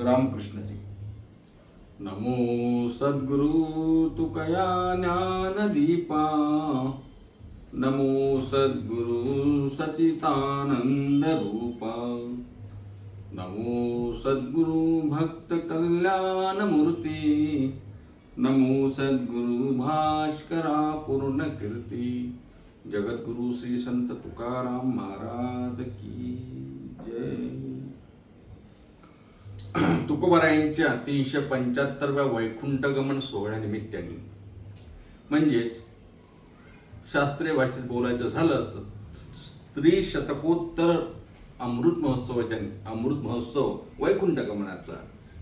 रामकृष्णजी. नमो सद्गुरु तुकया ज्ञानदीपा. नमो सद्गुरु सचितानंद रूपा नमो सद्गुरु भक्त कल्याण मूर्ती नमो सद्गुरु भास्करा पूर्ण कीर्ती जगद्गुरु श्री संत तुकाराम महाराज की जय तुकोबारायांच्या तीनशे पंच्याहत्तरव्या वैकुंठगमन सोहळ्यानिमित्ताने. म्हणजेच शास्त्रीय भाषेत बोलायचं झालं तर स्त्री शतकोत्तर अमृत महोत्सवाच्या अमृत महोत्सव वैकुंठ गमनाचा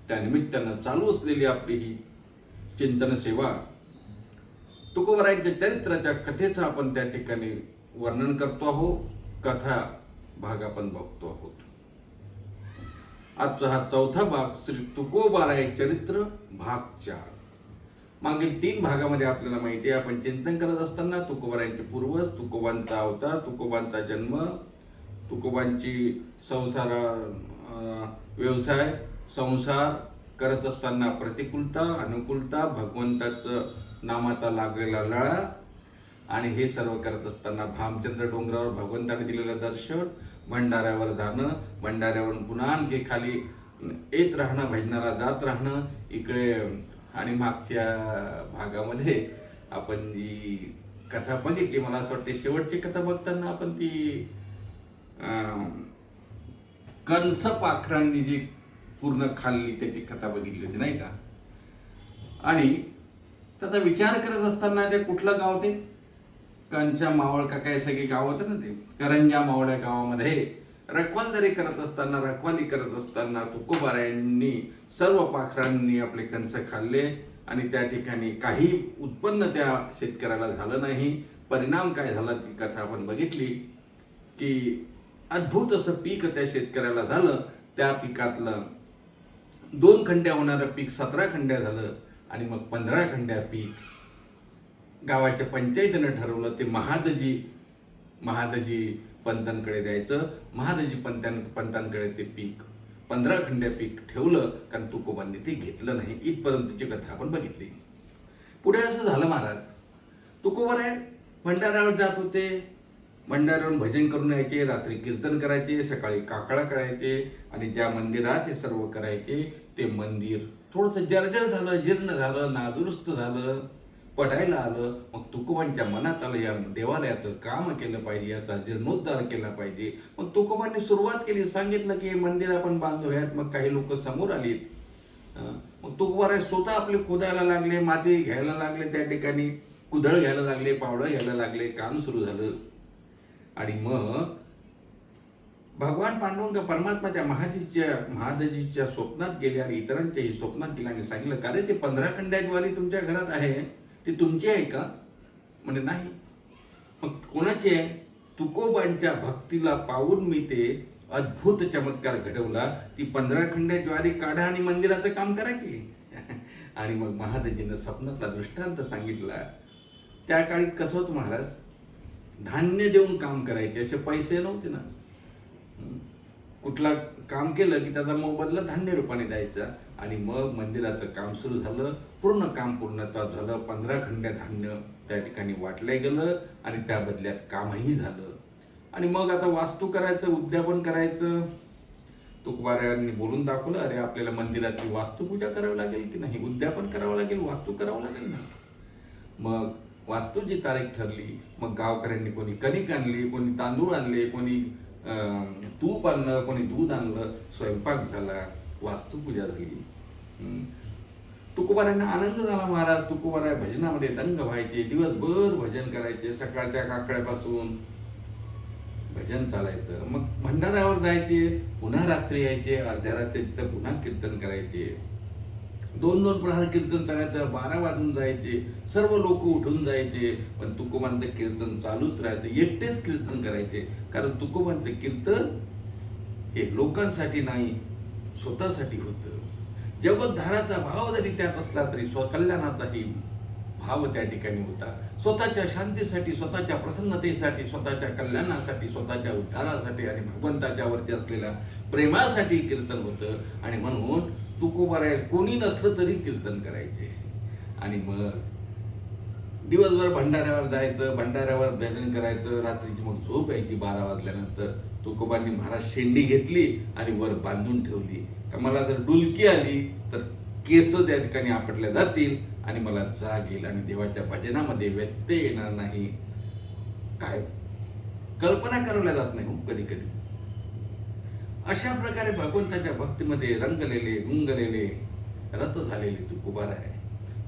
त्या निमित्तानं चालू असलेली आपली ही चिंतन सेवा तुकोबारायांच्या चरित्राच्या कथेचं आपण त्या ठिकाणी वर्णन करतो आहोत कथा भाग आपण बघतो आहोत. आजचा हा चौथा भाग श्री तुकोबाराय चरित्र भाग चार. मागील तीन भागामध्ये आपल्याला माहिती आहे आपण चिंतन करत असताना तुकोबारायांचे पूर्वज तुकोबांचा अवतार तुकोबांचा जन्म तुकोबांची संसारा अं, व्यवसाय संसार करत असताना प्रतिकूलता अनुकूलता भगवंताचं नामाचा लागलेला लळा आणि हे सर्व करत असताना भामचंद्र डोंगरावर भगवंताने दिलेलं दर्शन भंडाऱ्यावर जाणं भंडाऱ्यावरून पुन्हा आणखी खाली येत राहणं भजनाला जात राहणं इकडे आणि मागच्या भागामध्ये आपण जी कथा बघितली मला असं वाटते शेवटची कथा बघताना आपण ती कंस पाखरांनी जी पूर्ण खाल्ली त्याची कथा बघितली होती नाही का? आणि त्याचा विचार करत असताना जे कुठलं गाव ते? कंचा मावळ का काय सगळी गाव होतं ना ते. करंजा मावळ्या गावामध्ये. रखवालदारी करत असताना रखवाली करत असताना तुकोबारायांनी सर्व पाखरांनी आपले कंस खाल्ले आणि त्या ठिकाणी काही उत्पन्न त्या शेतकऱ्याला झालं नाही. परिणाम काय झाला ती कथा आपण बघितली की अद्भुत असं पीक त्या शेतकऱ्याला झालं. त्या पिकातलं दोन खंड्या होणारं पीक सतरा खंड्या झालं आणि मग पंधरा खंड्या पीक गावाच्या पंचायतीनं ठरवलं ते महादजी महादजी पंतांकडे द्यायचं महादजी पंतां पंतांकडे ते पीक पंधरा खंड्या पीक ठेवलं कारण तुकोबांनी ते घेतलं नाही. इथपर्यंतची कथा आपण बघितली. पुढे असं झालं महाराज तुकोबा आहे भंडाऱ्यावर जात होते. भंडाऱ्यावरून भजन करून यायचे रात्री कीर्तन करायचे सकाळी काकळा करायचे आणि ज्या मंदिरात हे सर्व करायचे ते मंदिर थोडंसं जर्जर झालं जीर्ण झालं नादुरुस्त झालं. पडायला आलं मग तुकोबांच्या मनात आलं या देवालयाचं काम केलं पाहिजे याचा जीर्णोद्धार केला पाहिजे. मग तुकोबांनी सुरुवात केली सांगितलं की हे मंदिर आपण बांधूयात मग काही लोक समोर आलीत. मग तुकोबाराय स्वतः आपले खोदायला लागले माती घ्यायला लागले त्या ठिकाणी कुदळ घ्यायला लागले पावडं घ्यायला लागले काम सुरू झालं. आणि मग भगवान पांडुरंग परमात्माच्या महाजीच्या महादजीच्या स्वप्नात गेले आणि इतरांच्याही स्वप्नात गेले आणि सांगितलं का रे ते पंधरा खंड्याची तुमच्या घरात आहे? ती तुमची आहे का? म्हणजे नाही. मग कोणाची आहे? तुकोबांच्या भक्तीला पाहून मी ते अद्भुत चमत्कार घडवला. ती पंधरा खंड्या ज्वारी काढा आणि मंदिराचं काम करायची आणि मग महाराजीनं स्वप्नातला दृष्टांत सांगितला. त्या काळी कसं होतं महाराज? धान्य देऊन काम करायचे असे पैसे नव्हते ना. कुठला काम केलं की त्याचा मोबदला धान्य रूपाने द्यायचा आणि मग मंदिराचं काम सुरू झालं पूर्ण काम पूर्णता झालं पंधरा खंड्या धान्य त्या ठिकाणी वाटलं गेलं आणि त्या बदल्यात कामही झालं. आणि मग आता वास्तू करायचं उद्यापन करायचं. तुकबाऱ्यांनी बोलून दाखवलं अरे आपल्याला मंदिराची वास्तुपूजा करावी लागेल की नाही? उद्यापन करावं लागेल वास्तू करावं लागेल ना? मग वास्तूची तारीख ठरली मग गावकऱ्यांनी कोणी कणिक आणली कोणी तांदूळ आणले कोणी तूप आणलं कोणी दूध आणलं स्वयंपाक झाला वास्तुपूजा झाली. हं. तुकोबारांना आनंद झाला महाराज. तुकोबारा भजनामध्ये दंग व्हायचे दिवसभर भजन करायचे सकाळच्या काकड्यापासून भजन चालायचं. मग भंडाऱ्यावर जायचे पुन्हा रात्री यायचे अर्ध्या रात्री तिथं पुन्हा कीर्तन करायचे. दोन दोन प्रहार कीर्तन करायचं बारा वाजून जायचे सर्व लोक उठून जायचे पण तुकोबांचं कीर्तन चालूच राहायचं एकटेच कीर्तन करायचे. कारण तुकोबांचं कीर्तन हे लोकांसाठी नाही स्वतःसाठी होतं. जगोद्धाराचा भाव जरी त्यात असला तरी स्वकल्याणाचाही भाव त्या ठिकाणी होता. स्वतःच्या शांतीसाठी स्वतःच्या प्रसन्नतेसाठी स्वतःच्या कल्याणासाठी स्वतःच्या उद्धारासाठी आणि भगवंताच्या वरती असलेल्या प्रेमासाठी कीर्तन होतं. आणि म्हणून तुकोबाराय कोणी नसलं तरी कीर्तन करायचे. आणि मग दिवसभर भंडाऱ्यावर जायचं भंडाऱ्यावर भजन करायचं. रात्रीची मग झोप यायची बारा वाजल्यानंतर. तुकोबांनी महाराज शेंडी घेतली आणि वर बांधून ठेवली. का मला जर डुलकी आली तर केस त्या ठिकाणी आपटल्या जातील आणि मला जाग येईल आणि देवाच्या भजनामध्ये व्यत्यय येणार नाही. काय? कल्पना करवल्या जात नाही हो कधी कधी अशा प्रकारे भगवंताच्या भक्तीमध्ये रंगलेले गुंगलेले रथ झालेले तुकोबार आहे.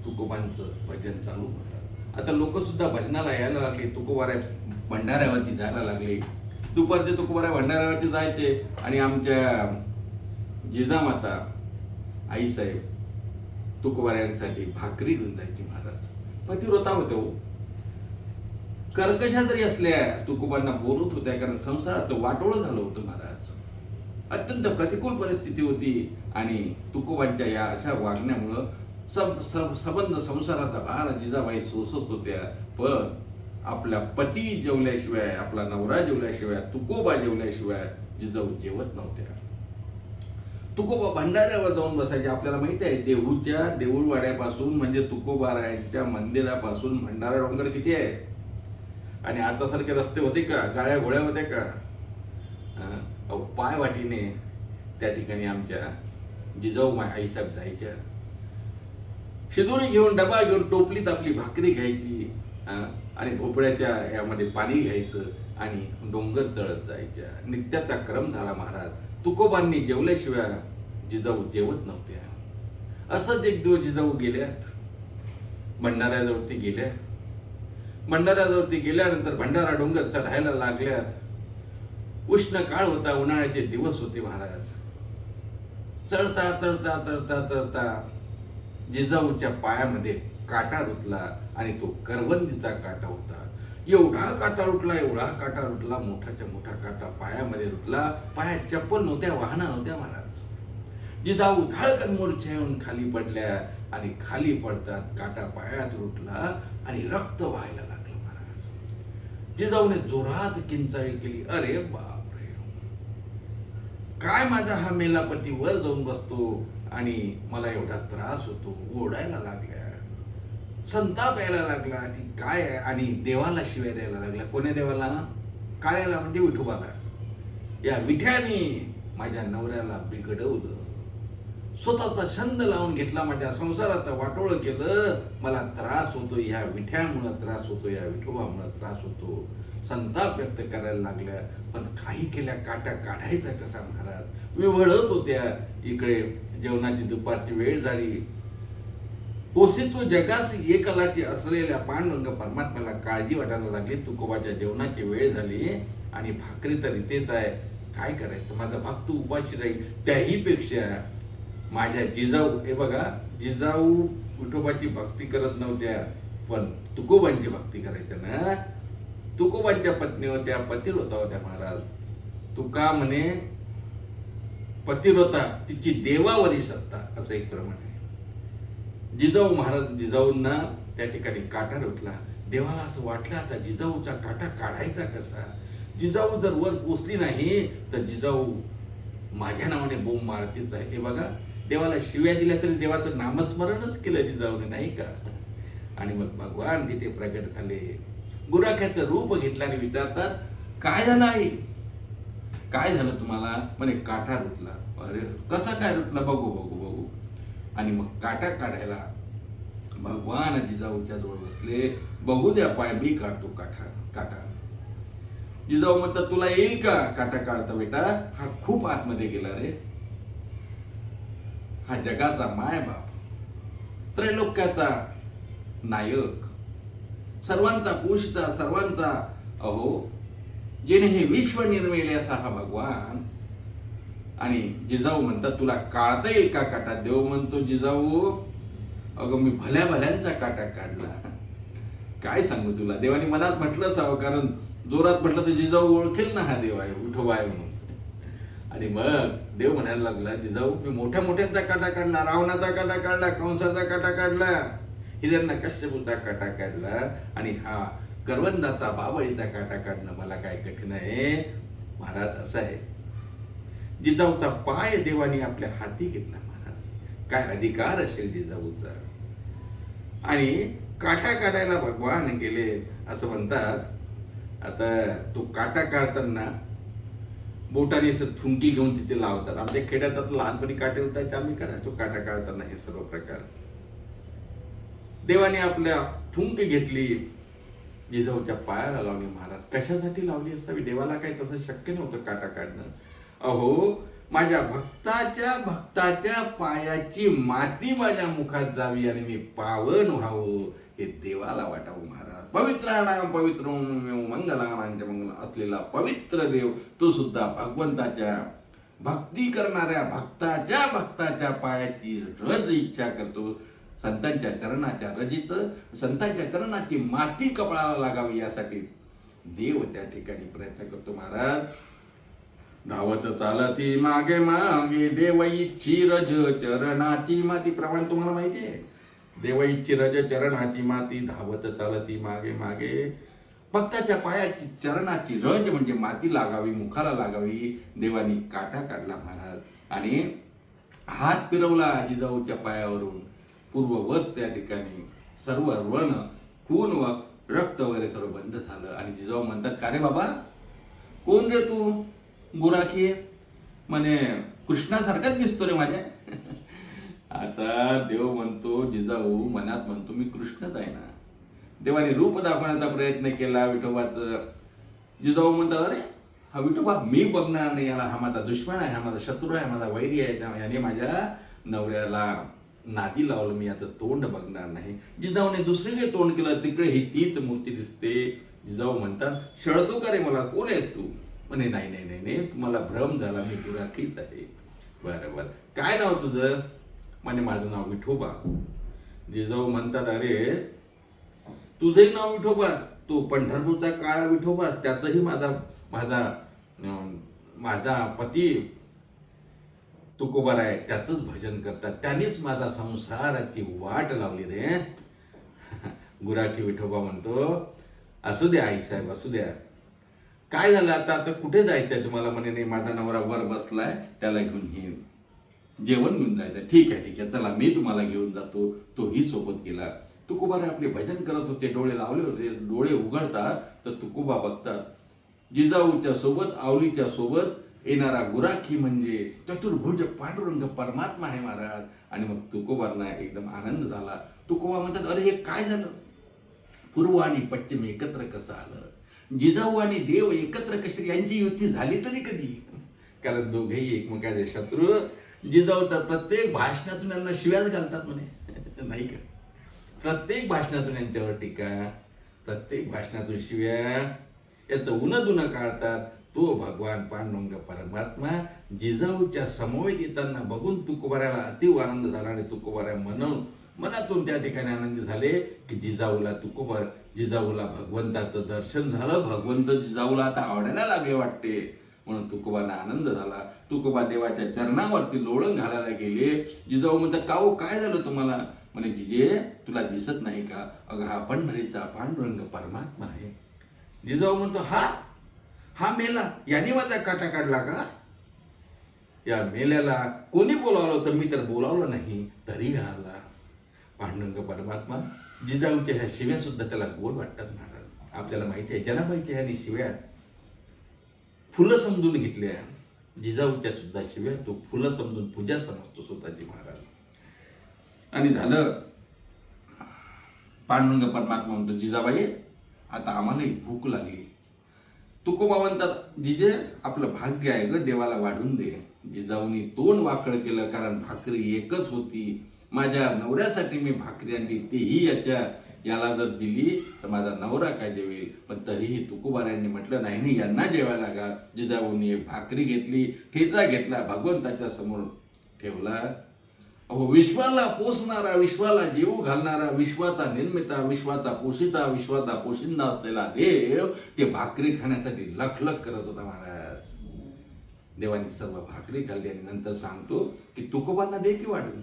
तुकोबांचं भजन चालू होतं. आता लोक सुद्धा भजनाला यायला लागले तुकोबाऱ्या भंडाऱ्यावरती जायला लागले. दुपारचे तुकोबाऱ्या भंडाऱ्यावरती जायचे आणि आमच्या जिजामाता आईसाहेब तुकोबाऱ्यांसाठी भाकरी घेऊन जायची महाराज. पतिव्रता होत्या हो. कर्कशा जरी असल्या तुकोबांना बोलत होत्या कारण संसारात वाटोळं झालं होतं महाराज. अत्यंत प्रतिकूल परिस्थिती होती. आणि तुकोबांच्या या अशा वागण्यामुळं सब सब संबंध संसाराचा भार जिजाबाई सोसत होत्या. पण आपला पती जेवल्याशिवाय आपला नवरा जेवल्याशिवाय तुकोबा जेवल्याशिवाय जिजाऊ जेवत नव्हत्या. तुकोबा भंडाऱ्यावर जाऊन बसायचे. आपल्याला माहिती आहे देहूच्या देऊळवाड्यापासून म्हणजे तुकोबारायांच्या मंदिरापासून भंडारा डोंगर किती आहे? आणि आता सारखे रस्ते होते का? गाड्या घोड्या होत्या का? हा? पाय वाटीने त्या ठिकाणी आमच्या जिजाऊ माय आईसाहेब जायच्या. शिदोरी घेऊन डबा घेऊन टोपलीत आपली भाकरी घ्यायची आणि भोपळ्याच्या यामध्ये पाणी घ्यायचं आणि डोंगर चढत जायच्या. नित्याचा क्रम झाला महाराज. तुकोबांनी जेवल्याशिवाय जिजाऊ जेवत नव्हत्या. असंच एक दिवस जिजाऊ गेल्यात. भंडाऱ्याजवळती गेल्या. भंडाऱ्याजवळती गेल्यानंतर भंडारा डोंगर चढायला लागल्यात. उष्ण काळ होता उन्हाळ्याचे दिवस होते महाराज. चढता चढता चढता चढता जिजाऊच्या पायामध्ये काटा रुतला आणि तो करवंदीचा काटा होता. एवढा काटा रुटला एवढा काटा रुटला मोठाच्या मोठा काटा पायामध्ये रुतला. पायात चप्पल नव्हत्या वाहना नव्हत्या महाराज. जिजाऊ धाळकन मोर्चा येऊन खाली पडल्या आणि खाली पडतात काटा पायात रुटला आणि रक्त व्हायला लागलं महाराज. जिजाऊने जोरात किंचाळी केली अरे बा काय माझा हा मेलापती वर जाऊन बसतो आणि मला एवढा त्रास होतो ओढायला लागल्या. संताप यायला लागला की काय आहे? आणि देवाला शिवाय द्यायला लागला. कोण्या देवाला? काळ्याला म्हणजे विठोबाला. या विठ्याने माझ्या नवऱ्याला बिघडवलं. स्वतःचा छंद लावून घेतला माझ्या संसाराचं वाटोळ केलं. मला त्रास होतो या विठ्यामुळं त्रास होतो या विठोबामुळं त्रास होतो. संताप व्यक्त करायला लागल्या. पण काही केल्या काट्या काढायचा कसा महाराज? विवळत होत्या. इकडे जेवणाची दुपारची वेळ झाली. ओसितो जगास एकलाची असलेल्या पांडुरंग परमात्म्याला काळजी वाटायला लागली. तुकोबाच्या जेवणाची वेळ झाली आणि भाकरी तर इथेच आहे. काय करायचं? माझा भक्त उपाशी राहील. त्याही पेक्षा माझ्या जिजाऊ हे बघा जिजाऊ विठोबाची भक्ती करत नव्हत्या पण तुकोबांची भक्ती करायच्या ना? तुकोबांच्या पत्नी होत्या पतिव्रता होत्या महाराज. तुका म्हणे पतिव्रता तिची देवावरी सत्ता असं एक प्रमाण आहे. जिजाऊ महाराज जिजाऊंना त्या ठिकाणी काटा रुतला. देवाला असं वाटलं आता जिजाऊचा काटा काढायचा कसा? जिजाऊ जर वर पोचली नाही तर जिजाऊ माझ्या नावाने बोंब मारतीच आहे. हे बघा देवाला शिव्या दिल्या तरी देवाचं नामस्मरणच केलं जिजाऊने नाही का? आणि मग भगवान तिथे प्रगट झाले. गुराख्याचं रूप घेतलं आणि विचारतात काय झालं आई? काय झालं तुम्हाला? म्हणे काटा रुतला. अरे कसा काय रुतला? बघू बघू बघू. आणि मग काटा काढायला भगवान जिजाऊच्या जवळ बसले बघू द्या पाय मी काढतो काठा काटा. जिजाऊ म्हणतात तुला येईल का काटा काढता बेटा? हा खूप आतमध्ये गेला रे. हा जगाचा मायबाप त्रैलोक्याचा नायक. सर्वांचा पोषिता सर्वांचा अहो जेणे हे विश्व निर्मिले असा हा भगवान. आणि जिजाऊ म्हणतात तुला काढता येईल का काटा? देव म्हणतो जिजाऊ अगं मी भल्या भल्यांचा काटा काढला. काय सांगू तुला? देवाने मनात म्हटलं असावं कारण जोरात म्हटलं तर जिजाऊ ओळखेल ना हा देव आहे उठो आहे म्हणून. आणि मग देव म्हणायला लागला जिजाऊ मी मोठ्या मोठ्यांचा काटा काढला रावणाचा काटा काढला कंसाचा काटा काढला. हिरण्य कश्यपूचा काटा काढला आणि हा करवंदाचा बावळीचा काटा काढणं मला काय कठीण आहे? महाराज असं आहे. जिजाऊचा पाय देवाने आपल्या हाती घेतला महाराज. काय अधिकार असेल जिजाऊचा? आणि काटा काढायला भगवान गेले असं म्हणतात. आता तो काटा काढताना बोटाने असं थुंकी घेऊन तिथे लावतात. आमच्या खेड्यात आता लहानपणी काटे होतात आम्ही करायचो काटा काढताना हे सर्व प्रकार. देवाने आपल्या ठुंक घेतली. जिजाऊच्या पायाला लावली महाराज. कशासाठी लावली असावी? देवाला काही तसं शक्य नव्हतं काटा काढणं. अहो माझ्या भक्ताच्या भक्ताच्या पायाची माती माझ्या मुखात जावी आणि मी पावन व्हावं हे देवाला वाटावं महाराज. पवित्राणाम पवित्र मंगलानांच्या मंगल असलेला पवित्र देव तो सुद्धा भगवंताच्या भक्ती करणाऱ्या भक्ताच्या भक्ताच्या पायाची रज इच्छा करतो. संतांच्या चरणाच्या रजीचं संतांच्या चरणाची माती कपळाला लागावी यासाठी देव त्या ठिकाणी प्रयत्न करतो महाराज. धावत चालती मागे मागे देवईची रज चरणाची माती. प्रमाण तुम्हाला माहिती आहे? देवईची रज चरणाची माती धावत चालती मागे मागे. भक्ताच्या पायाची चरणाची रज म्हणजे माती लागावी मुखाला लागावी. देवानी काटा काढला महाराज. आणि हात फिरवला जिजाऊच्या पायावरून. पूर्ववत त्या ठिकाणी सर्व रण खून व रक्त वगैरे सर्व बंद झालं. आणि जिजाऊ म्हणतात का रे बाबा? कोण रे तू? गुराखी म्हणे कृष्णासारखाच दिसतो रे माझ्या. आता देव म्हणतो जिजाऊ मनात म्हणतो मी कृष्णच आहे ना. देवाने रूप दाखवण्याचा प्रयत्न केला विठोबाचं. जिजाऊ म्हणतात अरे हा विठोबा मी बघणार नाही याला हा माझा दुश्मन आहे हा माझा शत्रू आहे माझा वैरी आहे याने माझ्या नवऱ्याला नादी लावलं मी याचं तोंड बघणार नाही. जिजाऊने दुसरीकडे तोंड केलं तिकडे ही तीच मूर्ती दिसते. जिजाऊ म्हणतात शळतो का रे मला? कोण आहेस तू? म्हणे नाही नाही नाही नाही तुम्हाला भ्रम झाला मी गुराखीच आहे. बरं बरं. काय नाव तुझं? म्हणे माझं नाव विठोबा. जिजाऊ म्हणतात अरे तुझंही नाव विठोबा? तो पंढरपूरचा काळा विठोबास त्याचंही माझा माझा माझा पती तुकोबार आहे त्याचंच भजन करतात. त्यानेच माझा संसाराची वाट लावली रे. गुराखी विठोबा म्हणतो असू द्या आईसाहेब असू द्या. काय झालं आता? आता कुठे जायचंय तुम्हाला? म्हणे नाही माझा नवरा वर बसलाय त्याला घेऊन हे जेवण घेऊन जायचं ठीक आहे ठीक आहे. चला मी तुम्हाला घेऊन जातो. तोही सोबत गेला. तुकोबारे आपले भजन करत होते डोळे लावले होते डोळे उघडतात तर तुकोबा बघतात. जिजाऊच्या सोबत आवलीच्या सोबत येणारा गुराखी म्हणजे चतुर्भुज पांडुरंग परमात्मा आहे महाराज. आणि मग तुकोबांना एकदम आनंद झाला. तुकोबा म्हणतात अरे हे काय झालं? पूर्व आणि पश्चिम एकत्र कसं आलं? जिजाऊ आणि देव एकत्र कशी यांची युती झाली तरी कधी? कारण दोघेही एकमेकाचे शत्रू. जिजाऊ तर प्रत्येक भाषणातून यांना शिव्याच घालतात म्हणे. नाही का? प्रत्येक भाषणातून यांच्यावर टीका प्रत्येक भाषणातून शिव्या याचं उन दुन काढतात. तो भगवान पांडुरंग परमात्मा जिजाऊच्या समवेत येताना बघून तुकोबाऱ्याला अतिव आनंद झाला आणि तुकोबाऱ्या म्हणून मनातून त्या ठिकाणी आनंदी झाले की जिजाऊला तुकोबर जिजाऊला भगवंताचं दर्शन झालं भगवंत जिजाऊला आता आवडायला लागले वाटते. म्हणून तुकोबाला आनंद झाला. तुकोबा देवाच्या चरणावरती लोळण घालायला गेले. जिजाऊ म्हणतात काहो काय झालं तुम्हाला? म्हणे जिजे तुला दिसत नाही का? अगं हा पंढरीचा पांडुरंग परमात्मा आहे. जिजाऊ म्हणतो हा हा मेला. याने माझा काटा काढला का? या मेल्याला कोणी बोलावलं तर मी तर बोलावलं नाही. तरी आला. पांडुरंग परमात्मा जिजाऊच्या ह्या शिव्या सुद्धा त्याला गोड वाटतात महाराज. आपल्याला माहिती आहे जनाबाईच्या ह्यानी शिव्या फुलं समजून घेतल्या. जिजाऊच्या सुद्धा शिव्या तो फुलं समजून पूजा समजतो स्वतःची महाराज. आणि झालं पांडुरंग परमात्मा म्हणतो जिजाबाई आता आम्हालाही भूक लागली. तुकोबा म्हणतात जिजे आपलं भाग्य आहे ग देवाला वाढून दे. जिजाऊनी तोंड वाकड केलं कारण भाकरी एकच होती. माझ्या नवऱ्यासाठी मी भाकरी आणली तेही याच्या याला जर दिली तर माझा नवरा काय जेवेल पण तरीही तुकोबाऱ्यांनी म्हटलं नाही नाही यांना जेवायला लागा जिजाऊनी एक भाकरी घेतली ठेचा घेतला भगवंताच्या समोर ठेवला. विश्वाला पोसणारा विश्वाला जीव घालणारा विश्वाचा निर्मिता विश्वाचा पोषिता विश्वाचा पोशिंदा असलेला देव ते भाकरी खाण्यासाठी लखलख करत होता महाराज. देवानी सर्व भाकरी खाल्ली आणि नंतर सांगतो की तुकोबांना दे की वाढून.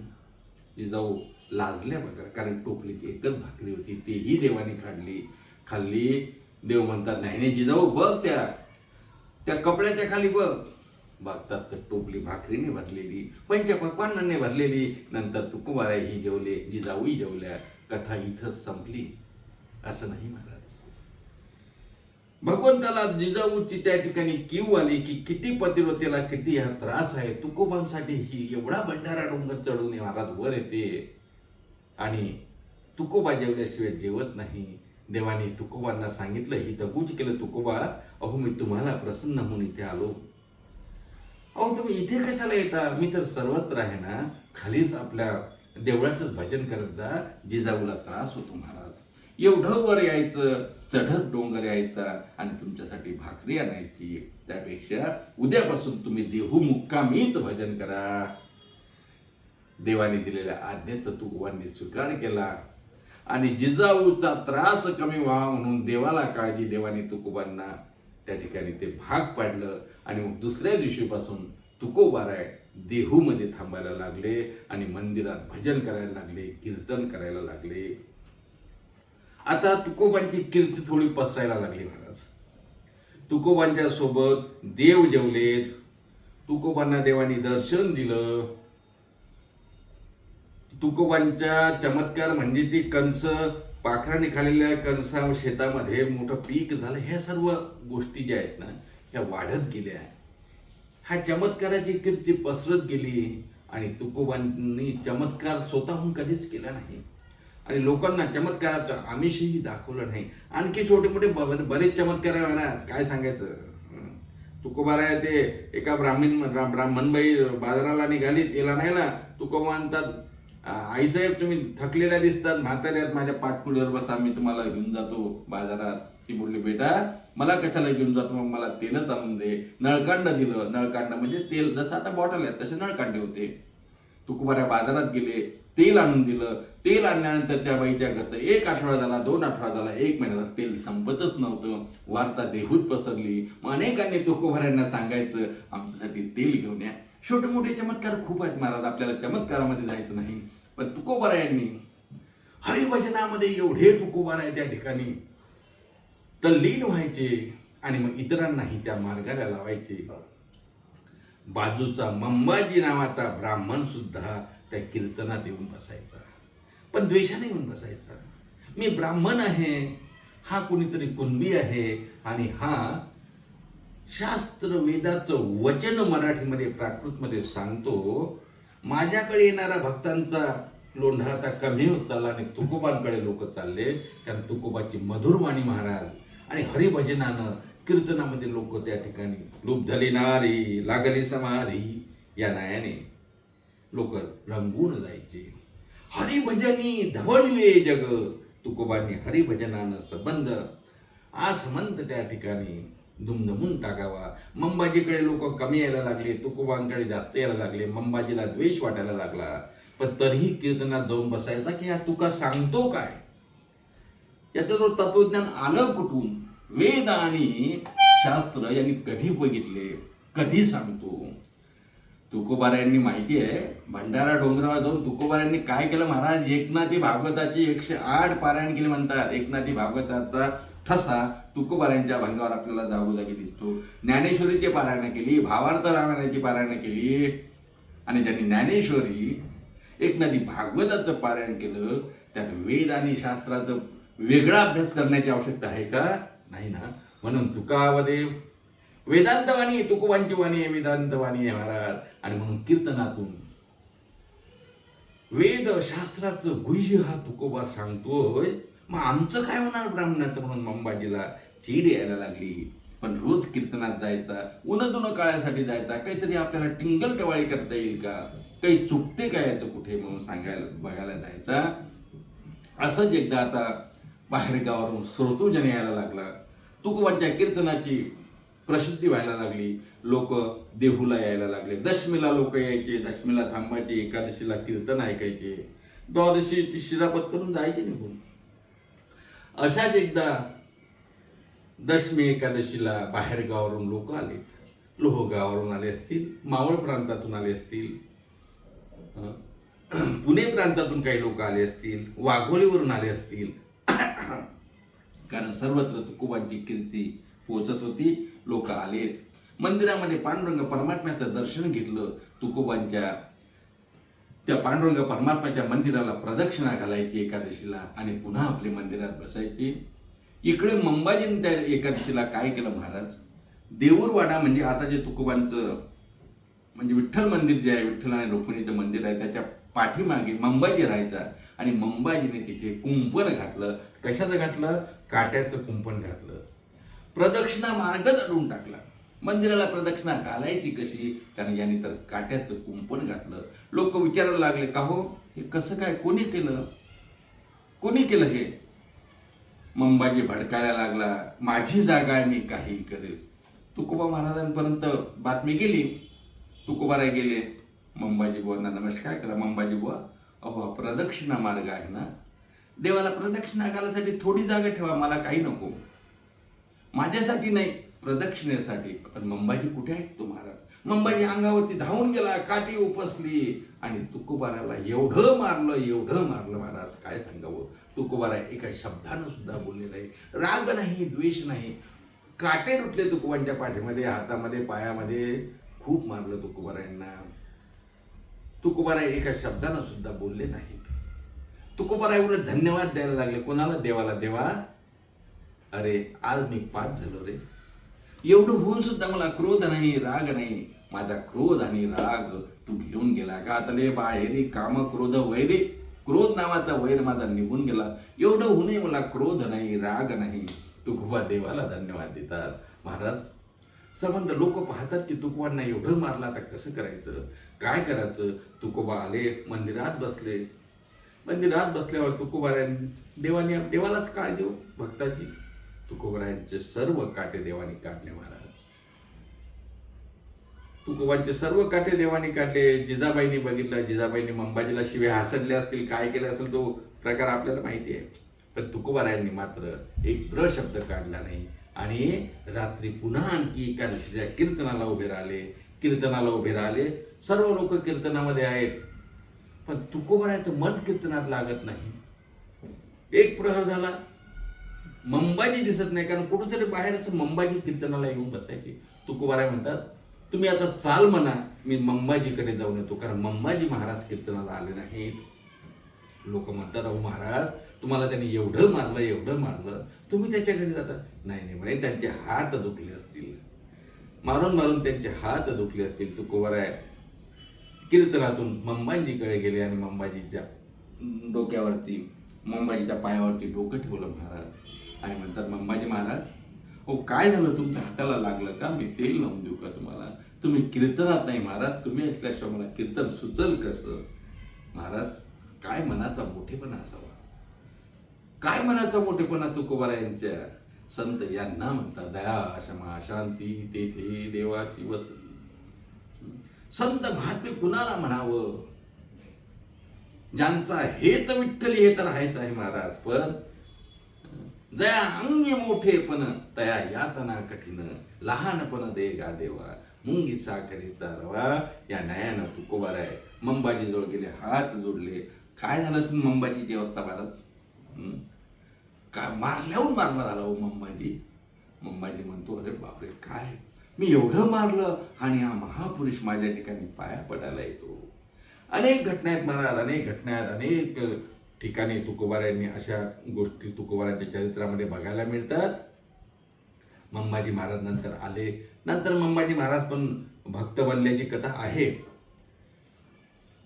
जिजाऊ लाजल्या बघा कारण टोपलीत एकच भाकरी होती तेही देवाने खाल्ली. खाल्ली. देव म्हणतात नाही नाही जिजाऊ बघ त्या त्या कपड्याच्या खाली बघ. बघतात तर टोपली भाकरीने भरलेली पंचपक्वान्नाने भरलेली नंतर तुकोबाराय ही जेवले जिजाऊही जेवल्या कथा इथंच संपली. असं नाही महाराज. भगवंताला जिजाऊची त्या ठिकाणी कीव आली की किती पतिव्रतेला किती हा त्रास आहे तुकोबांसाठी ही एवढा भंडारा डोंगर चढून महाराज वर येते. आणि तुकोबा जेवल्याशिवाय जेवत नाही. देवाने तुकोबांना सांगितलं ही तबूच केलं तुकोबा अहो मी तुम्हाला प्रसन्न होऊन इथे आलो. अहो तुम्ही इथे कशाला येता? मी तर सर्वत्र आहे ना खालीच आपल्या देवळातच भजन करत जा जिजाऊला त्रास होतो महाराज. एवढं वर यायचं चढत डोंगर यायचा आणि तुमच्यासाठी भाकरी आणायची. त्यापेक्षा उद्यापासून तुम्ही देहू मुक्कामीच भजन करा. देवाने दिलेल्या आज्ञेचा तुकोबांनी स्वीकार केला. आणि जिजाऊचा त्रास कमी व्हावा म्हणून देवाला काळजी देवाने तुकोबांना त्या ठिकाणी ते भाग पाडलं आणि मग दुसऱ्या दिवशीपासून तुकोबाराय देहूमध्ये थांबायला लागले आणि मंदिरात भजन करायला लागले कीर्तन करायला लागले. आता तुकोबांची कीर्ती थोडी पसरायला लागली महाराज. तुकोबांच्या सोबत देव जेवलेत. तुकोबांना देवानी दर्शन दिलं. तुकोबांच्या चमत्कार म्हणजे ती कंस पाखरा निघालेल्या कणसा शेतामध्ये मोठं पीक झालं. ह्या सर्व गोष्टी ज्या आहेत ना ह्या वाढत गेल्या. हा चमत्काराची कीर्ती पसरत गेली आणि तुकोबांनी चमत्कार स्वतःहून कधीच केला नाही. आणि लोकांना चमत्काराचं आमिषही दाखवलं नाही. आणखी छोटे मोठे ब- बरेच चमत्कार आहे महाराज. काय सांगायचं? तुकोबाराय ते एका ब्राह्मीण ब्राह्मणबाई बाजाराला निघाली तिला नाही ना तुकोबा म्हणतात आईसाहेब तुम्ही थकलेल्या दिसतात. म्हाताऱ्यात माझ्या पाठकुलीवर बसा. मी तुम्हाला घेऊन जातो बाजारात. ती बोलली बेटा मला कशाला घेऊन जातो? मग मला तेलच आणून दे. नळकांड दिलं. नळकांड म्हणजे तेल. जसं आता बॉटल आहेत तसे नळकांडे होते. तुकोबाऱ्या बाजारात गेले तेल आणून दिलं. तेल आणल्यानंतर त्या बाईच्या घरचं एक आठवडा झाला दोन आठवडा झाला एक महिन्याचा तेल संपतच नव्हतं. वार्ता देहूत पसरली. मग अनेकांनी तुकोबाऱ्यांना सांगायचं आमच्यासाठी तेल घेऊन या. छोटे मोठे चमत्कार खूप आहेत महाराज आपल्याला चमत्कारामध्ये जायचं नाही. पण तुकोबारा यांनी हरिभजनामध्ये एवढे तुकोबारा आहे त्या ठिकाणी. तल्लीन व्हायचे आणि मग इतरांनाही त्या मार्गाला लावायचे. बाजूचा मंबाजी नावाचा ब्राह्मण सुद्धा त्या कीर्तनात येऊन बसायचा. पण द्वेषाने येऊन बसायचा. मी ब्राह्मण आहे हा कोणीतरी कुणबी आहे आणि हा शास्त्र वेदाचं वचन मराठीमध्ये प्राकृतमध्ये सांगतो माझ्याकडे येणाऱ्या भक्तांचा लोंढा आता कमी होत चालला आणि तुकोबांकडे लोक चालले कारण तुकोबाची मधुरवाणी महाराज आणि हरिभजनानं कीर्तनामध्ये लोक त्या ठिकाणी लुब्धली नारी लागली समाधी या नायाने लोक रंगून जायचे. हरिभजनी ढवळले जग तुकोबांनी हरिभजनानं संबंध आसमंत त्या ठिकाणी दुमदमून टाकावा. मंबाजीकडे लोक कमी यायला लागले तुकोबांकडे जास्त यायला लागले मंबाजीला द्वेष वाटायला लागला. पण तरीही कीर्तनात जाऊन बसायचा की हा तुका सांगतो काय? याचं तत्वज्ञान आलं कुठून? वेद आणि शास्त्र यांनी कधी बघितले? कधी सांगतो? तुकोबारायांनी माहिती आहे भंडारा डोंगरावर जाऊन तुकोबारायांनी काय केलं? महाराज एकनाथी भागवताची एकशे आठ पारायण केले म्हणतात. एकनाथी भागवताचा ठसा तुकोबारांच्या भंगावर आपल्याला जागोजागी दिसतो. ज्ञानेश्वरीची पारायणा केली भावार्थ रामायणाची पारायणा केली आणि ज्यांनी ज्ञानेश्वरी एकनाथी भागवताचं पारायण केलं त्यात वेद आणि शास्त्राचं वेगळा अभ्यास करण्याची आवश्यकता आहे का? नाही ना. म्हणून तुकावदेव वेदांतवाणी आहे, तुकोबांची वाणी आहे वेदांतवाणी आहे महाराज. आणि म्हणून कीर्तनातून वेद शास्त्राचं गुह्य हा तुकोबा सांगतोय मग आमचं काय होणार ब्राह्मणाचं? म्हणून मंबाजीला चीड यायला लागली. पण रोज कीर्तनात जायचा उन्ह दुनं काळासाठी जायचा काहीतरी आपल्याला टिंगल टवाळी करता येईल का? काही चुकते का याचं कुठे? म्हणून सांगायला बघायला जायचा. असंच एकदा आता बाहेर गावावरून श्रोतोजन यायला लागला. तुकोबांच्या कीर्तनाची प्रसिद्धी व्हायला लागली. लोक देहूला यायला लागले. दशमीला लोक यायचे दशमीला थांबायचे एकादशीला कीर्तन ऐकायचे. द्वादशी ती शिरापत करून जायचे निघून. अशाच एकदा दशमी एकादशीला बाहेर गावावरून लोक आले लोह गावावरून आले असतील मावळ प्रांतातून आले असतील पुणे प्रांतातून काही लोक आले असतील वाघोलीवरून आले असतील. कारण सर्वत्र तुकोबांची कीर्ती पोचत होती लोक आलेत. मंदिरामध्ये पांडुरंग परमात्म्याचं दर्शन घेतलं तुकोबांच्या त्या पांडुरंग परमात्माच्या मंदिराला प्रदक्षिणा घालायची एकादशीला आणि पुन्हा आपल्या मंदिरात बसायची. इकडे मंबाजीने त्या एकादशीला काय केलं महाराज? देऊरवाडा म्हणजे आता जे तुकोबांचं म्हणजे विठ्ठल मंदिर जे आहे विठ्ठल आणि रुक्मिणीचं मंदिर आहे त्याच्या पाठीमागे मंबाजी राहायचा आणि मंबाजीने तिथे कुंपण घातलं. कशाचं घातलं? काट्याचं कुंपण घातलं. प्रदक्षिणा मार्गच अडवून टाकला. मंदिराला प्रदक्षिणा घालायची कशी? कारण याने तर काट्याचं कुंपण घातलं. लोक विचारायला लागले का हो? हे कसं काय? कोणी केलं? कोणी केलं हे? मंबाजी भडकायला लागला माझी जागा आहे मी काही करेल. तुकोबा महाराजांपर्यंत बातमी गेली. तुकोबाराय गेले. मंबाजी बुवांना नमस्कार करा मंबाजी बुवा. अहो प्रदक्षिणा मार्ग आहे ना? देवाला प्रदक्षिणा घालायसाठी थोडी जागा ठेवा मला काही नको. माझ्यासाठी नाही प्रदक्षिणेसाठी. पण मंबाजी कुठे आहेत तो महाराज? मंबाजी अंगावरती धावून गेला काठी उपसली आणि तुकोबाराला एवढं मारलं एवढं मारलं महाराज काय सांगावं? तुकोबारा एका शब्दानं सुद्धा बोलले नाही. राग नाही द्वेष नाही. काटे रुटले तुकोबांच्या पाठीमध्ये हातामध्ये पायामध्ये. खूप मारलं तुकोबारायांना तुकोबारा एका शब्दानं सुद्धा बोलले नाही. तुकोबारा उलट धन्यवाद द्यायला लागले. कोणाला? देवाला. देवा अरे आज मी पाच झालो रे. एवढं होऊन सुद्धा मला क्रोध नाही राग नाही. माझा क्रोध आणि राग तू घेऊन गेला का? आता रे बाहेरी काम क्रोध वैरे क्रोध नावाचा वैर माझा निघून गेला. एवढं होऊनही मला क्रोध नाही राग नाही. तुकोबा देवाला धन्यवाद देतात. महाराज संबंध लोक पाहतात की तुकोबांना एवढं मारला आता कसं करायचं? काय करायचं? तुकोबा आले मंदिरात बसले. मंदिरात बसल्यावर तुकोबाऱ्यांनी देवानी देवालाच काळ देऊ हो, भक्ताची. तुकोबरायांचे सर्व काटे देवानी काढले महाराज. तुकोबांचे सर्व काटे देवानी काढले जिजाबाईंनी बघितलं. जिजाबाईंनी मंबाजीला शिवे हासडले असतील काय केले असेल तो प्रकार आपल्याला माहिती आहे. पण तुकोबारायांनी मात्र एक प्र शब्द काढला नाही. आणि रात्री पुन्हा आणखी एकादशीच्या कीर्तनाला उभे राहिले. कीर्तनाला उभे राहिले. सर्व लोक कीर्तनामध्ये आहेत. पण तुकोबारायचं मन कीर्तनात लागत नाही. एक प्रहर झाला. मंबाजी दिसत नाही कारण कुठंतरी बाहेरच मंबाजी कीर्तनाला येऊन बसायची. तुकोबाराय म्हणतात तुम्ही आता चाल म्हणा मी मंबाजीकडे जाऊन येतो. कारण मंबाजी महाराज कीर्तनाला आले नाहीत. लोक म्हणतात अहो महाराज तुम्हाला त्यांनी एवढं मारलं एवढं मारलं तुम्ही त्याच्या घरी जाता. नाही नाही म्हणे त्यांचे हात दुखले असतील. मारून मारून त्यांचे हात दुखले असतील. तुकोबाराय कीर्तनातून मंबाजीकडे गेले आणि मंबाजीच्या डोक्यावरती मंबाजीच्या पायावरती डोकं ठेवलं महाराज. आणि म्हणतात मंबाजी महाराज हो काय झालं? तुमच्या हाताला लागलं का? मी तेल लावून देऊ का तुम्हाला? तुम्ही कीर्तनात नाही महाराज तुम्ही असल्याशिवाय मला कीर्तन सुचल कसं? महाराज काय मनाचा मोठेपणा असावा. काय मनाचा मोठेपणा तुकोबारा यांच्या? संत यांना म्हणतात दया क्षमा शांती तेथे देवाची वसती. संत महात्मे कुणाला म्हणावं? ज्यांचा हेत विठ्ठल हे तर आहेच आहे महाराज पण जया अंगी मोठे पण तया यातना कठीण. लहानपण दे गा देवा मुंगी साखरेचा रवा. या नयानं तुकोबार आहे. मंबाजीजवळ गेले हात जोडले. काय झालं असेल मंबाजीची अवस्था महाराज का काय मारल्याहून मारला झाला हो मंबाजी? मंबाजी म्हणतो अरे बापरे काय? मी एवढं मारलं आणि हा महापुरुष माझ्या ठिकाणी पाया पडायला येतो. अनेक घटना आहेत महाराज अनेक घटना आहेत अनेक ठिकाणी तुकोबाऱ्यांनी अशा गोष्टी तुकोबारांच्या चरित्रामध्ये बघायला मिळतात. मंबाजी महाराज नंतर आले. नंतर मंबाजी महाराज पण भक्त बनल्याची कथा आहे.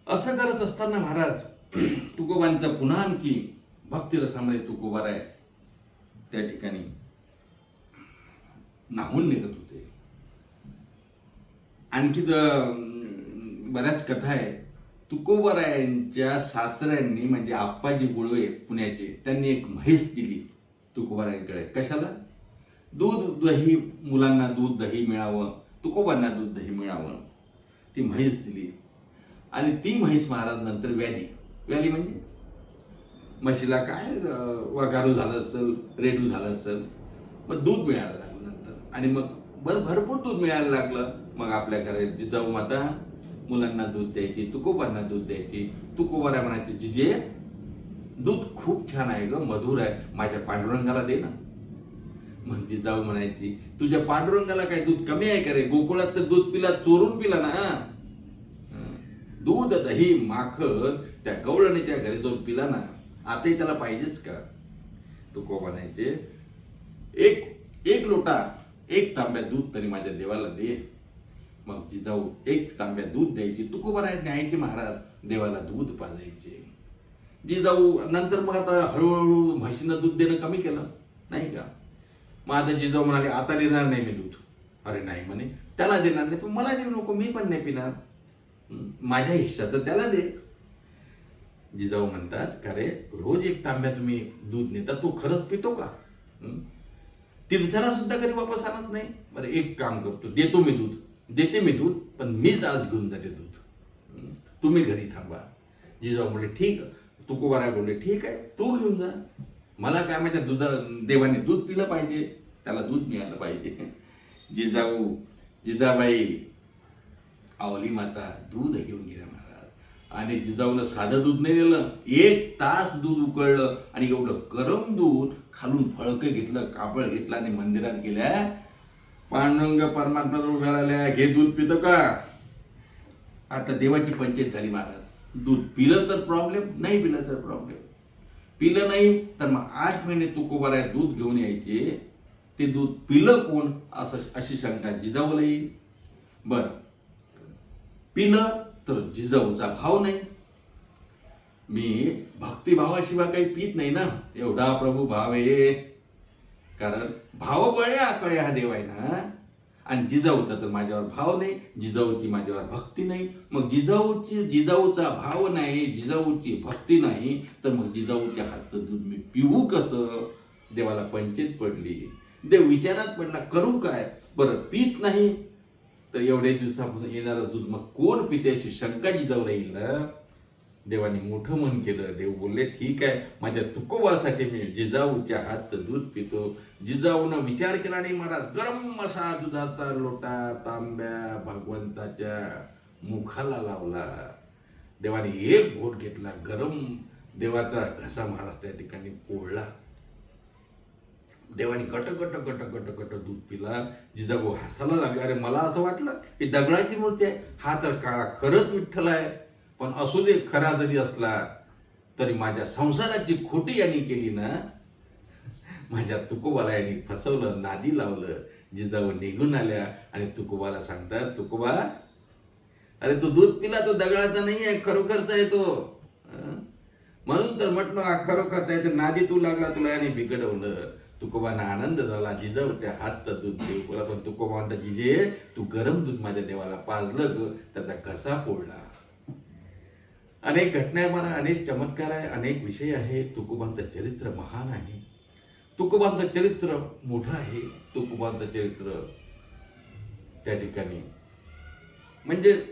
असं करत असताना महाराज तुकोबांचा पुन्हा आणखी भक्तिरसामध्ये तुकोबार आहे त्या ठिकाणी नाहून निघत होते. आणखी बऱ्याच कथा आहे. तुकोबारायांच्या सासऱ्यांनी म्हणजे आप्पाजी गुळवे पुण्याचे त्यांनी एक म्हैस दिली तुकोबारायांकडे कशाला? दूध दही मुलांना दूध दही मिळावं तुकोबांना दूध दही मिळावं. ती म्हैस दिली. आणि ती म्हैस महाराज नंतर व्याली व्याली म्हणजे? म्हशीला काय वगारू झालं असेल रेडू झालं असेल मग दूध मिळायला लागलं नंतर. आणि मग भर भरपूर दूध मिळायला लागलं. मग आपल्या घरात जिजाऊ माता मुलांना दूध द्यायची तुकोबांना दूध द्यायची. तुकोबाला म्हणायची जिजे दूध खूप छान आहे ग मधुर आहे. माझ्या पांडुरंगाला दे ना. मग जिजाऊ म्हणायची तुझ्या पांडुरंगाला काय दूध कमी आहे का रे? गोकुळात तर दूध पिला चोरून पिला ना. दूध दही माखन त्या गवळणीच्या घरी जाऊन पिला ना. आताही त्याला पाहिजेच का? तुको म्हणायचे एक एक लोटा एक तांब्या दूध तरी माझ्या देवाला दे. मग जिजाऊ एक तांब्या दूध द्यायची. तुकोबराय न्यायचे महाराज देवाला दूध पाजायचे. जिजाऊ नंतर मग आता हळूहळू म्हशींना दूध देणं कमी केलं. नाही का? मग आता जिजाऊ म्हणाले आता देणार नाही मी दूध. अरे नाही म्हणे. त्याला देणार नाही. तू मला देऊ नको मी पण नाही पिणार. माझ्या हिश्शाचं त्याला दे. जिजाऊ म्हणतात का रे रोज एक तांब्या तुम्ही दूध नेता तो खरंच पितो का? तीर्थाला सुद्धा कधी वापस आणत नाही. बरं एक काम करतो देतो मी दूध. देते मी दूध पण मीच आज घेऊन जाते दूध. तुम्ही घरी थांबा. जिजाऊ म्हणले ठीक तुकोबाराय बोलले ठीक आहे तू घेऊन जा. मला काय माहिती दुधा देवाने दूध पिलं पाहिजे त्याला दूध मिळालं पाहिजे. जिजाऊ जिजाबाई आवली माता दूध घेऊन गेल्या महाराज. आणि जिजाऊनं साधं दूध नाही नेलं. एक तास दूध उकळलं आणि एवढं गरम दूध खालून फळकं घेतलं कापड घेतलं आणि मंदिरात गेल्या. पांडुरंग परमात्मा उभ्या राहिल्या घे दूध पितो का? आता देवाची पंचायत झाली महाराज. दूध पिलं तर प्रॉब्लेम नाही पिलं तर प्रॉब्लेम पिलं नाही तर मग आठ महिने तुकोबारा दूध घेऊन यायचे. ते दूध पिलं कोण? असं अशी शंका जिजाऊला येईल. बरं. पिलं तर जिजाऊचा भाव नाही. मी भक्तिभावाशिवाय काही पित नाही ना. एवढा प्रभू भाव आहे. कारण भावबळे आकडे आकळे हा देव आहे ना आणि जिजाऊचा तर माझ्यावर भाव नाही जिजाऊची माझ्यावर भक्ती नाही. मग जिजाऊची जिजाऊचा भाव नाही जिजाऊची भक्ती नाही तर मग जिजाऊच्या हातचं दूध मी पिऊ कसं? देवाला पंचेत पडली. देव विचारात पडला करू काय? बरं पीत नाही. तर एवढ्या दिवसापासून येणारं दूध मग कोण पिते अशी शंका जिजाऊ राहील ना? देवाने मोठं मन केलं. देव बोलले ठीक आहे माझ्या तुकोबासाठी मी जिजाऊच्या हात दूध पितो. जिजाऊनं विचार केला आणि मला गरम असा दुधाचा लोटा तांब्या भगवंताच्या मुखाला लावला. देवाने एक घोट घेतला गरम देवाचा घसा महाराज त्या ठिकाणी पोळला देवाने गट गट गट गट गट दूध पिला. जिजाऊ हसायला लागला अरे मला असं वाटलं की दगडाची मूर्ती आहे. हा तर काळा खरंच विठ्ठल आहे. पण असू दे खरा जरी असला तरी माझ्या संसाराची खोटी यांनी केली ना माझ्या तुकोबाला यांनी फसवलं नादी लावलं जिजाऊ निघून आल्या आणि तुकोबाला सांगतात तुकोबा अरे तू दूध पिला तो दगडाचा नाही आहे खरोखरचा आहे तो. म्हणून तर म्हटलं हा खरोखरचा आहे तर नादी तू लागला तुला याने बिघडवलं. तुकोबांना आनंद झाला जिजाऊच्या हात दूध देऊ बोला पण तुकोबा म्हणता जिजे तू गरम दूध माझ्या देवाला पाजलं ग त्याचा घसा फोडला. अनेक घटना आहे मला अनेक चमत्कार आहे अनेक विषय आहे. तुकोबांचं चरित्र महान आहे. तुकोबांचं चरित्र मोठं आहे. तुकोबांचं चरित्र त्या ठिकाणी म्हणजे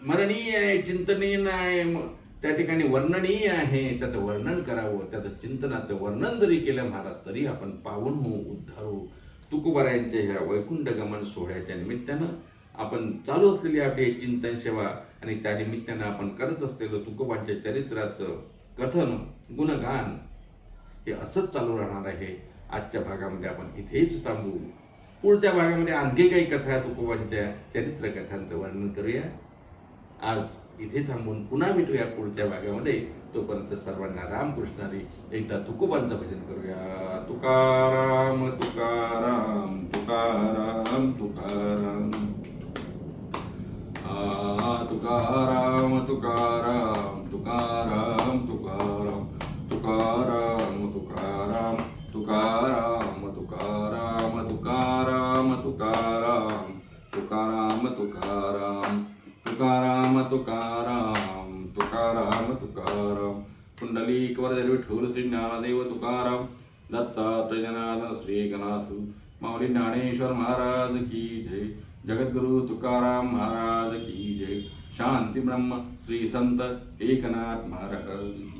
मरणीय आहे चिंतनीय आहे त्या ठिकाणी वर्णनीय आहे. त्याचं वर्णन करावं त्याचं चिंतनाचं वर्णन जरी केलं महाराज तरी आपण पावन होऊ उद्धार होऊ. तुकोबारायांच्या ह्या वैकुंठ गमन सोहळ्याच्या निमित्तानं आपण चालू असलेली आपली चिंतन सेवा आणि त्या निमित्तानं आपण करत असलेलं तुकोबांच्या चरित्राचं कथन गुणगान हे असंच चालू राहणार आहे. आजच्या भागामध्ये आपण इथेच थांबू. पुढच्या भागामध्ये आणखी काही कथा तुकोबांच्या चरित्र कथांचं वर्णन करूया. आज इथे थांबून पुन्हा भेटूया पुढच्या भागामध्ये. तोपर्यंत सर्वांना रामकृष्णारी एकदा तुकोबांचं भजन करूया. तुकाराम तुकाराम तुकाराम तुकाराम. तुकाराम तुकाराम तुकाराम तुकाराम तुकाराम तुकाराम तुकाराम तुकाराम तुकाराम तुकाराम तुकाराम तुकाराम तुकाराम तुकाराम तुकाराम तुकाराम पुंडलिक वरदे विठ्ठल श्री ज्ञानदेव तुकाराम दत्ता जनार्दन श्री गणाथ माऊली ज्ञानेश्वर महाराज की जय जगद्गुरु तुकाराम महाराज की जय। शांती ब्रह्म श्री संत एकनाथ महाराज की